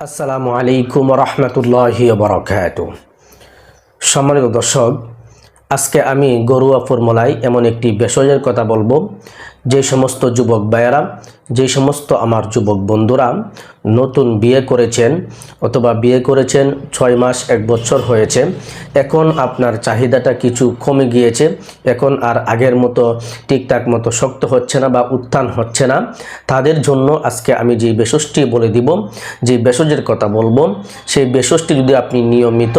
আসসালামু আলাইকুম রহমতুল্লাহি বরকাত সম্মানিত দর্শক, আজকে আমি গরুয়া ফর্মুলায় এমন একটি বেসজের কথা বলব যে সমস্ত যুবক ভাইয়েরা, যে সমস্ত আমার যুবক বন্ধুরা নতুন বিয়ে করেছেন অথবা বিয়ে করেছেন, ছয় মাস এক বছর হয়েছে, এখন আপনার চাহিদাটা কিছু কমে গিয়েছে, এখন আর আগের মতো ঠিকঠাক মতো শক্ত হচ্ছে না বা উত্থান হচ্ছে না। তাদের জন্য আজকে আমি যে বেশসটি বলে দিব, যে বেশজের কথা বলব, সেই বেশসটি যদি আপনি নিয়মিত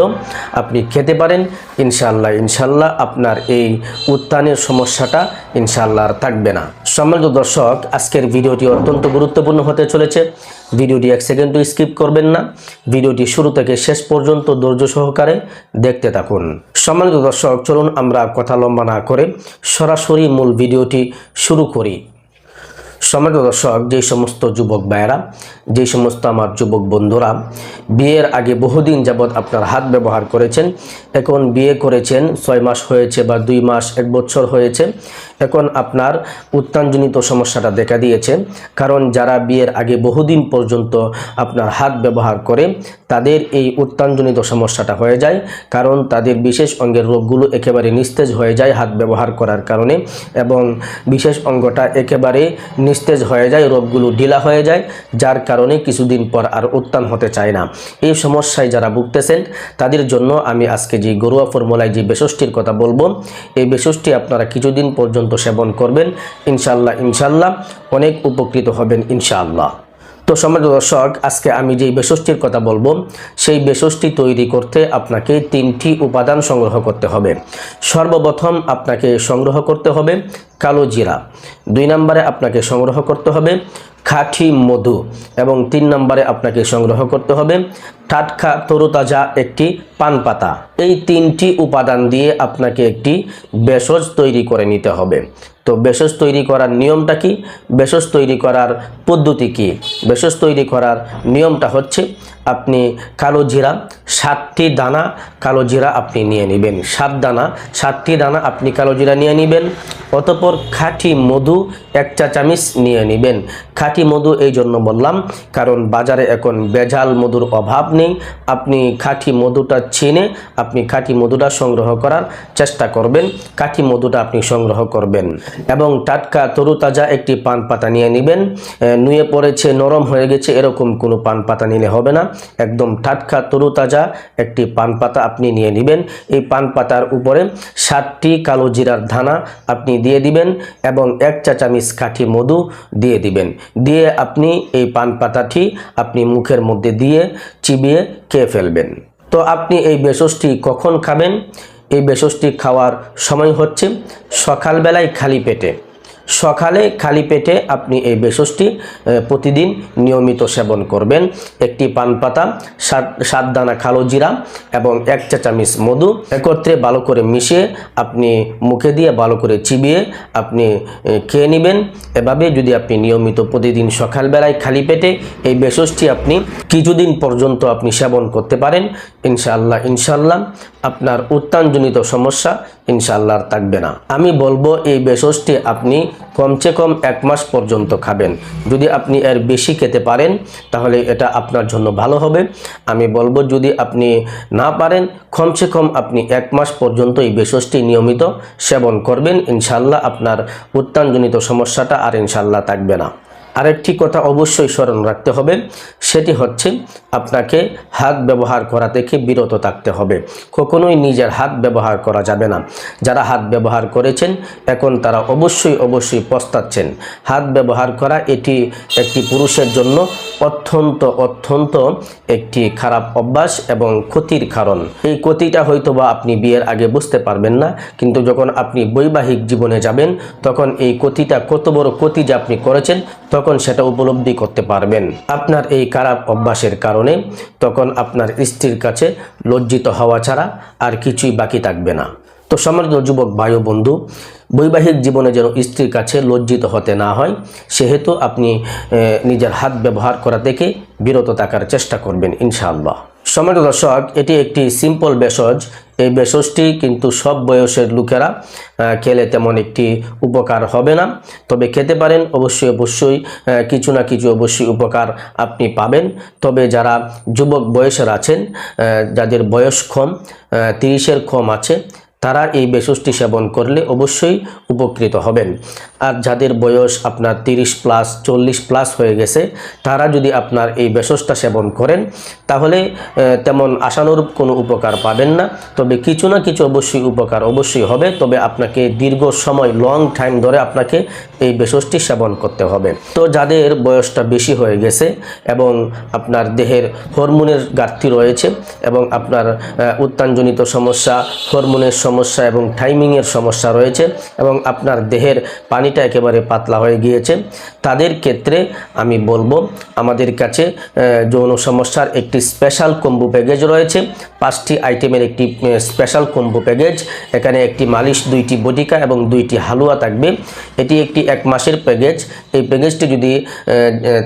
আপনি খেতে পারেন ইনশাল্লাহ ইনশাল্লাহ আপনার এই উত্থানের সমস্যাটা ইনশাল্লাহ আর থাকবে না। সম্মানিত দর্শক, আজকের ভিডিওটি অত্যন্ত গুরুত্বপূর্ণ হতে চলেছে। ভিডিওটি এক সেকেন্ডও স্কিপ করবেন না। ভিডিওটি শুরু থেকে শেষ পর্যন্ত ধৈর্য সহকারে দেখতে থাকুন। সম্মানিত দর্শক, চলুন আমরা কথা লম্বা না করে সরাসরি মূল ভিডিওটি শুরু করি। সম্মানিত দর্শক, যে সমস্ত যুবক ভাইয়েরা, যে সমস্ত আমার যুবক বন্ধুরা, বিয়ের আগে বহুদিন যাবৎ আপনার হাত ব্যবহার করেছেন। এখন বিয়ে করেছেন, ছয় মাস হয়েছে বা দুই মাস, এক বছর হয়েছে। এখন আপনার উত্তানজনিত সমস্যাটা দেখা দিয়েছে। কারণ যারা বিয়ের আগে বহুদিন পর্যন্ত আপনার হাত ব্যবহার করে, তাদের এই উত্তানজনিত সমস্যাটা হয়ে যায়। কারণ তাদের বিশেষ অঙ্গের রোগগুলো একেবারে নিস্তেজ হয়ে যায় হাত ব্যবহার করার কারণে এবং বিশেষ অঙ্গটা একেবারে নিস্তেজ হয়ে যায়, রোগগুলো ঢিলা হয়ে যায়, যার কারণে কিছুদিন পর আর উত্তান হতে চায় না। এই সমস্যায় যারা ভুগতেছেন, তাদের জন্য আমি আজকে যে গরুয়া ফর্মুলায় যে বেশষ্টির কথা বলব, এই বেশষ্টি আপনারা কিছুদিন পর্যন্ত সেবন করবেন ইনশাল্লাহ ইনশাল্লাহ অনেক উপকৃত হবেন, ইনশাআল্লাহ। তো সম্মানিত দর্শক, আজকে আমি যেই বেশষ্টির কথা বলব, সেই বেশষ্টি তৈরি করতে আপনাকে তিনটি উপাদান সংগ্রহ করতে হবে। সর্বপ্রথম আপনাকে সংগ্রহ করতে হবে কালো জিরা। দুই নম্বরে আপনাকে সংগ্রহ করতে হবে খাঁটি মধু। এবং তিন নম্বরে আপনাকে সংগ্রহ করতে হবে টাটকা তরুতাজা একটি পান পাতা এই তিনটি উপাদান দিয়ে আপনাকে একটি বেসজ তৈরি করে নিতে হবে। তো বেসজ তৈরি করার নিয়মটা কি? বেসজ তৈরি করার পদ্ধতি কি? বেসজ তৈরি করার নিয়মটা হচ্ছে আপনি কালো জিরা সাতটি দানা, কালো জিরা আপনি নিয়ে নেবেন। সাত দানা, সাতটি দানা আপনি কালো জিরা নিয়ে নেবেন। অতপর খাঁটি মধু এক চা চামিচ নিয়ে নেবেন। খাঁটি মধু এই জন্য বললাম, কারণ বাজারে এখন বেজাল মধুর অভাব নেই। আপনি খাঁটি মধুটা চিনে আপনি খাঁটি মধুটা সংগ্রহ করার চেষ্টা করবেন। খাঁটি মধুটা আপনি সংগ্রহ করবেন এবং টাটকা তরুতাজা একটি পান পাতা নিয়ে নেবেন। নুয়ে পড়েছে, নরম হয়ে গেছে, এরকম কোনো পান পাতা নিলে হবে না। একদম টাটকা তরুতাজা একটি পান পাতা আপনি নিয়ে নেবেন। এই পান পাতার উপরে সাতটি কালো জিরার ধানা আপনি দিয়ে দিবেন এবং এক চা চামিচ কাঠি মধু দিয়ে দিবেন। দিয়ে আপনি এই পান পাতাটি আপনি মুখের মধ্যে দিয়ে চিবিয়ে খেয়ে ফেলবেন। তো আপনি এই বেসসটি কখন খাবেন? এই বেসসটি খাওয়ার সময় হচ্ছে সকালবেলায় খালি পেটে। সকালে খালি পেটে আপনি এই বেসসটি প্রতিদিন নিয়মিত সেবন করবেন। একটি পান পাতা সাত সাত দানা কালো জিরা এবং এক চা চামিচ মধু একত্রে ভালো করে মিশিয়ে আপনি মুখে দিয়ে ভালো করে চিবিয়ে আপনি খেয়ে নেবেন। এভাবে যদি আপনি নিয়মিত প্রতিদিন সকালবেলায় খালি পেটে এই বেসসটি আপনি কিছুদিন পর্যন্ত আপনি সেবন করতে পারেন, ইনশাআল্লাহ ইনশাআল্লাহ আপনার উত্তানজনিত সমস্যা ইনশাআল্লাহ থাকবে না। আমি বলব এই বেসসটি আপনি কমসে কম এক মাস পর্যন্ত খাবেন। যদি আপনি এর বেশি খেতে পারেন, তাহলে এটা আপনার জন্য ভালো হবে। আমি বলব, যদি আপনি না পারেন কমসে কম আপনি এক মাস পর্যন্ত এই বেশষ্টি নিয়মিত সেবন করবেন। ইনশাল্লাহ আপনার উত্তানজনিত সমস্যাটা আর ইনশাল্লাহ থাকবে না। আরেকটি কথা অবশ্যই স্মরণ রাখতে হবে, সেটি হচ্ছে আপনাকে হাত ব্যবহার করা থেকে বিরত থাকতে হবে। কখনোই নিজের হাত ব্যবহার করা যাবে না। যারা হাত ব্যবহার করেছেন, এখন তারা অবশ্যই অবশ্যই পস্তাচ্ছেন। হাত ব্যবহার করা এটি একটি পুরুষের জন্য অত্যন্ত অত্যন্ত একটি খারাপ অভ্যাস এবং ক্ষতির কারণ। এই ক্ষতিটা হয়তো বা আপনি বিয়ের আগে বুঝতে পারবেন না, কিন্তু যখন আপনি বৈবাহিক জীবনে যাবেন, তখন এই ক্ষতিটা কত বড় ক্ষতি যে আপনি করেছেন, তখন সেটা উপলব্ধি করতে পারবেন। আপনার এই খারাপ অভ্যাসের কারণে তখন আপনার স্ত্রীর কাছে লজ্জিত হওয়া ছাড়া আর কিছুই বাকি থাকবে না। তো সম্মানিত যুবক ভাই বন্ধু বৈবাহিক জীবনে যেন স্ত্রীর কাছে লজ্জিত হতে না হয়, সেহেতু আপনি নিজের হাত ব্যবহার করা থেকে বিরত থাকার চেষ্টা করবেন, ইনশাআল্লাহ। সম্মানিত দর্শক, এটি একটি সিম্পল ভেষজ। এই ভেষজটি কিন্তু সব বয়সের লোকেরা খেলে তেমন একটি উপকার হবে না। তবে খেতে পারেন, অবশ্যই অবশ্যই কিছু না কিছু অবশ্যই উপকার আপনি পাবেন। তবে যারা যুবক বয়সের আছেন যাদের বয়স কম তিরিশের কম আছে তারা এই ভেষজটি সেবন করলে অবশ্যই উপকৃত হবেন। আর যাদের বয়স আপনার তিরিশ প্লাস, চল্লিশ প্লাস হয়ে গেছে, তারা যদি আপনার এই ভেষজটা সেবন করেন, তাহলে তেমন আশানুরূপ কোনো উপকার পাবেন না। তবে কিছু না কিছু অবশ্যই উপকার অবশ্যই হবে। তবে আপনাকে দীর্ঘ সময় লং টাইম ধরে আপনাকে এই ভেষজটি সেবন করতে হবে। তো যাদের বয়সটা বেশি হয়ে গেছে এবং আপনার দেহের হরমোনের ঘাটতি রয়েছে এবং আপনার উত্তানজনিত সমস্যা, হরমোনের এবং টাইমিংয়ের সমস্যা রয়েছে এবং আপনার দেহের পানিটা একেবারে পাতলা হয়ে গিয়েছে। তাদের ক্ষেত্রে আমি বলব, আমাদের কাছে যৌন সমস্যার একটি স্পেশাল কম্বো প্যাকেজ রয়েছে। পাঁচটি আইটেমের একটি স্পেশাল কম্বো প্যাকেজ এখানে একটি মালিশ, দুইটি বটিকা এবং দুইটি হালুয়া থাকবে। এটি একটি এক মাসের প্যাকেজ এই প্যাকেজটি যদি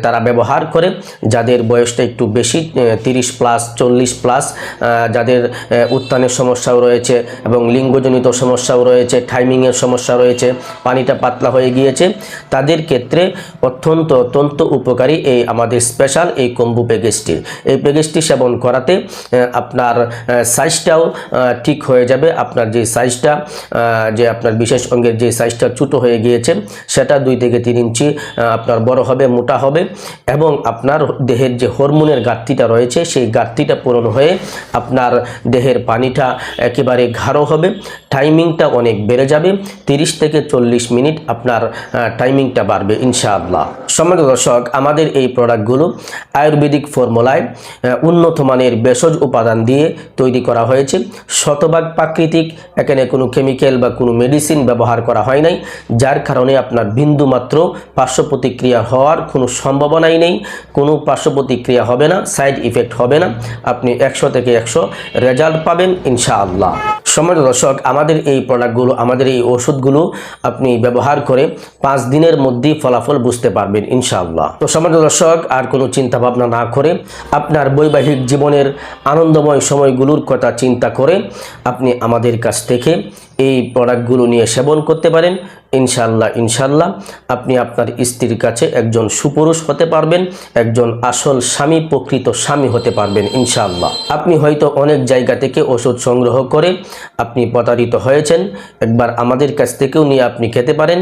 তারা ব্যবহার করে, যাদের বয়সটা একটু বেশি তিরিশ প্লাস চল্লিশ প্লাস যাদের উত্থানের সমস্যাও রয়েছে এবং লিঙ্গজনিত সমস্যাও রয়েছে টাইমিংয়ের সমস্যা রয়েছে, পানিটা পাতলা হয়ে গিয়েছে। তাদের ক্ষেত্রে অত্যন্ত অত্যন্ত উপকারী এই আমাদের স্পেশাল এই কম্বু প্যাকেজটি এই প্যাকেজটি সেবন করাতে আপনার সাইজটাও ঠিক হয়ে যাবে। আপনার যে সাইজটা যে আপনার বিশেষ অঙ্গের যে সাইজটা ছোটো হয়ে গিয়েছে, সেটা দুই থেকে তিন ইঞ্চি আপনার বড় হবে, মোটা হবে এবং আপনার দেহের যে হরমোনের ঘাটতিটা রয়েছে, সেই ঘাটতিটা পূরণ হয়ে আপনার দেহের পানিটা একেবারে ঘাড়ো হবে। টাইমিংটা অনেক বেড়ে যাবে। তিরিশ থেকে চল্লিশ মিনিট আপনার টাইমিংটা বাড়বে ইনশাআল্লাহ। সম্মানিত দর্শক, আমাদের এই প্রোডাক্টগুলো আয়ুর্বেদিক ফর্মুলায় উন্নত মানের ভেষজ উপাদান দিয়ে তৈরি করা হয়েছে। শতভাগ প্রাকৃতিক, এখানে কোনো কেমিক্যাল বা কোনো মেডিসিন ব্যবহার করা হয় নাই, যার কারণে আপনার বিন্দু মাত্র পার্শ্ব প্রতিক্রিয়া হওয়ার কোনো সম্ভাবনাই নেই। কোনো পার্শ্ব প্রতিক্রিয়া হবে না সাইড ইফেক্ট হবে না। আপনি একশো থেকে একশো রেজাল্ট পাবেন ইনশাআল্লাহ। সম্মানিত দর্শক, আমাদের এই প্রোডাক্টগুলো আমাদের এই ওষুধগুলো আপনি ব্যবহার করে পাঁচ দিনের মধ্যেই ফলাফল বুঝতে পারবেন, ইনশাআল্লাহ। তো সম্মানিত দর্শক, আর কোনো চিন্তা ভাবনা না করে আপনার বৈবাহিক জীবনের আনন্দময় সময়গুলোর কথা চিন্তা করে আপনি আমাদের কাছ থেকে এই প্রোডাক্টগুলো নিয়ে সেবন করতে পারেন। ইনশাল্লাহ ইনশাল্লাহ আপনি আপনার স্ত্রীর কাছে একজন সুপুরুষ হতে পারবেন, একজন আসল স্বামী, প্রকৃত স্বামী হতে পারবেন ইনশাল্লাহ আপনি হয়তো অনেক জায়গা থেকে ওষুধ সংগ্রহ করে আপনি প্রতারিত হয়েছেন, একবার আমাদের কাছ থেকেও নিয়ে আপনি খেতে পারেন।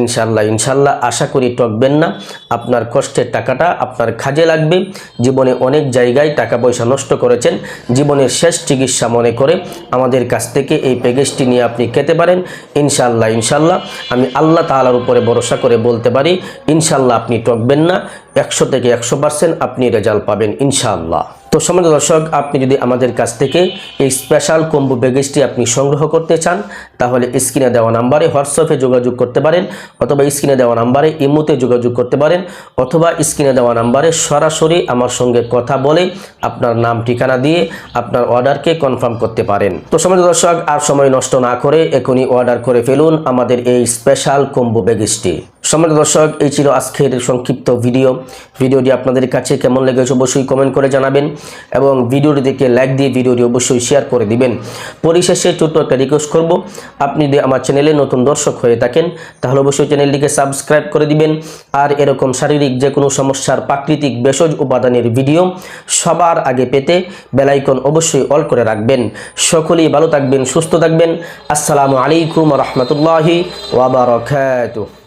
ইনশাল্লাহ ইনশাল্লাহ আশা করি টকবেন না। আপনার কষ্টের টাকাটা আপনার কাজে লাগবে। জীবনে অনেক জায়গায় টাকা পয়সা নষ্ট করেছেন। জীবনের শেষ চিকিৎসা মনে করে আমাদের কাছ থেকে এই প্যাকেজটি নিয়ে আপনি খেতে পারেন। ইনশাল্লাহ ইনশাল্লাহ আমি আল্লাহ তাআলার উপরে ভরসা করে বলতে পারি, ইনশাল্লাহ আপনি টকবেন না। একশো থেকে একশো পার্সেন্ট আপনি রেজাল্ট পাবেন ইনশাআল্লাহ তো সমাজ দর্শক, আপনি যদি আমাদের কাছ থেকে এই স্পেশাল কম্বো প্যাকেজটি আপনি সংগ্রহ করতে চান, তাহলে স্ক্রিনে দেওয়া নাম্বারে হোয়াটসঅ্যাপে যোগাযোগ করতে পারেন, অথবা স্ক্রিনে দেওয়া নাম্বারে ইমোতে যোগাযোগ করতে পারেন, অথবা স্ক্রিনে দেওয়া নাম্বারে সরাসরি আমার সঙ্গে কথা বলে আপনার নাম, ঠিকানা দিয়ে আপনার অর্ডারকে কনফার্ম করতে পারেন। তো সমাজ দর্শক, আর সময় নষ্ট না করে এখনই অর্ডার করে ফেলুন আমাদের এই স্পেশাল কম্বো প্যাকেজটি সম্মানিত দর্শক, এই ছিল আজকের সংক্ষিপ্ত ভিডিও ভিডিওটি আপনাদের কাছে কেমন লেগেছে অবশ্যই কমেন্ট করে জানাবেন। এবং ভিডিওটি দেখে লাইক দিয়ে ভিডিওটি অবশ্যই শেয়ার করে দিবেন। পরিশেষে ছোট্ট একটা রিকোয়েস্ট করব। আপনি যদি আমার চ্যানেলে নতুন দর্শক হয়ে থাকেন, তাহলে অবশ্যই চ্যানেলটিকে সাবস্ক্রাইব করে দিবেন। আর এরকম শারীরিক যে কোনো সমস্যার প্রাকৃতিক ভেষজ উপাদানের ভিডিও সবার আগে পেতে বেলাইকন অবশ্যই অল করে রাখবেন। সকলেই ভালো থাকবেন, সুস্থ থাকবেন। আসসালামু আলাইকুম রহমতুল্লাহি ওয়াবারকাতুহ